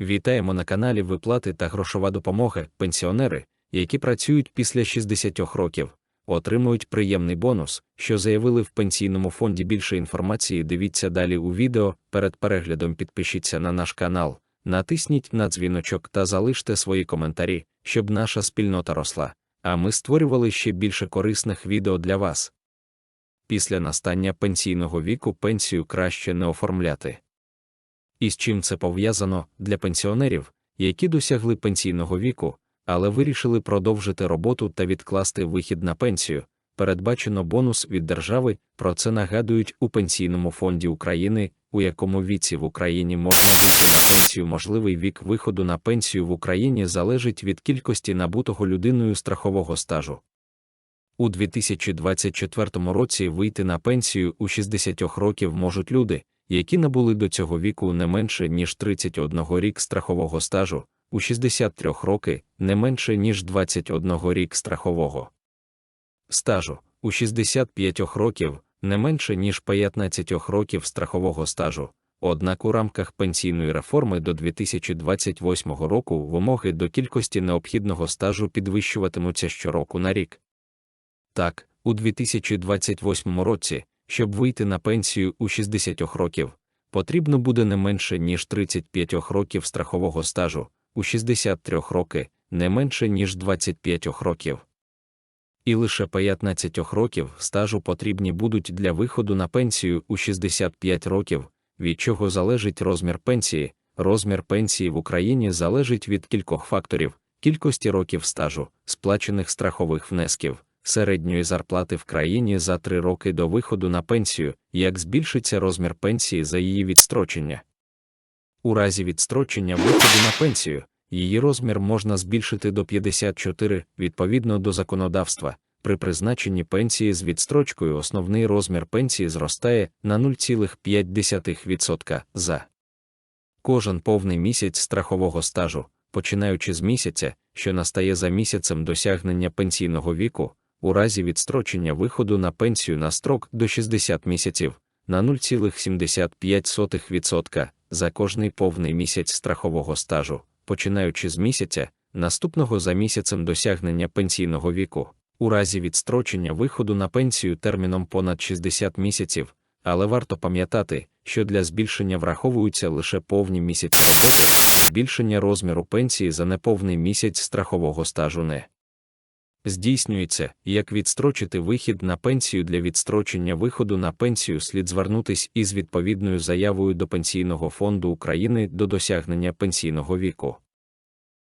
Вітаємо на каналі Виплати та грошова допомога. Пенсіонери, які працюють після 60 років, отримують приємний бонус, що заявили в пенсійному фонді. Більше інформації дивіться далі у відео. Перед переглядом підпишіться на наш канал, натисніть на дзвіночок та залиште свої коментарі, щоб наша спільнота росла. А ми створювали ще більше корисних відео для вас. Після настання пенсійного віку пенсію краще не оформляти. І з чим це пов'язано для пенсіонерів, які досягли пенсійного віку, але вирішили продовжити роботу та відкласти вихід на пенсію. Передбачено бонус від держави. Про це нагадують у Пенсійному фонді України, у якому віці в Україні можна вийти на пенсію. Можливий вік виходу на пенсію в Україні залежить від кількості набутого людиною страхового стажу. У 2024 році вийти на пенсію у 60 років можуть люди, які набули до цього віку не менше ніж 31 рік страхового стажу, у 63 роки не менше ніж 21 рік страхового стажу, у 65 років не менше ніж 15 років страхового стажу. Однак у рамках пенсійної реформи до 2028 року вимоги до кількості необхідного стажу підвищуватимуться щороку на рік. Так, у 2028 році, щоб вийти на пенсію у 60 років, потрібно буде не менше ніж 35 років страхового стажу, у 63 роки не менше ніж 25 років. І лише 15 років стажу потрібні будуть для виходу на пенсію у 65 років, від чого залежить розмір пенсії. Розмір пенсії в Україні залежить від кількох факторів: кількості років стажу, сплачених страхових внесків, середньої зарплати в країні за три роки до виходу на пенсію, як збільшиться розмір пенсії за її відстрочення. У разі відстрочення виходу на пенсію, її розмір можна збільшити до 54 відповідно до законодавства. При призначенні пенсії з відстрочкою основний розмір пенсії зростає на 0,5% за кожен повний місяць страхового стажу, починаючи з місяця, що настає за місяцем досягнення пенсійного віку, у разі відстрочення виходу на пенсію на строк до 60 місяців на 0,75% за кожний повний місяць страхового стажу, починаючи з місяця, наступного за місяцем досягнення пенсійного віку, у разі відстрочення виходу на пенсію терміном понад 60 місяців, але варто пам'ятати, що для збільшення враховуються лише повні місяці роботи, збільшення розміру пенсії за неповний місяць страхового стажу не здійснюється, як відстрочити вихід на пенсію для відстрочення виходу на пенсію слід звернутись із відповідною заявою до Пенсійного фонду України до досягнення пенсійного віку.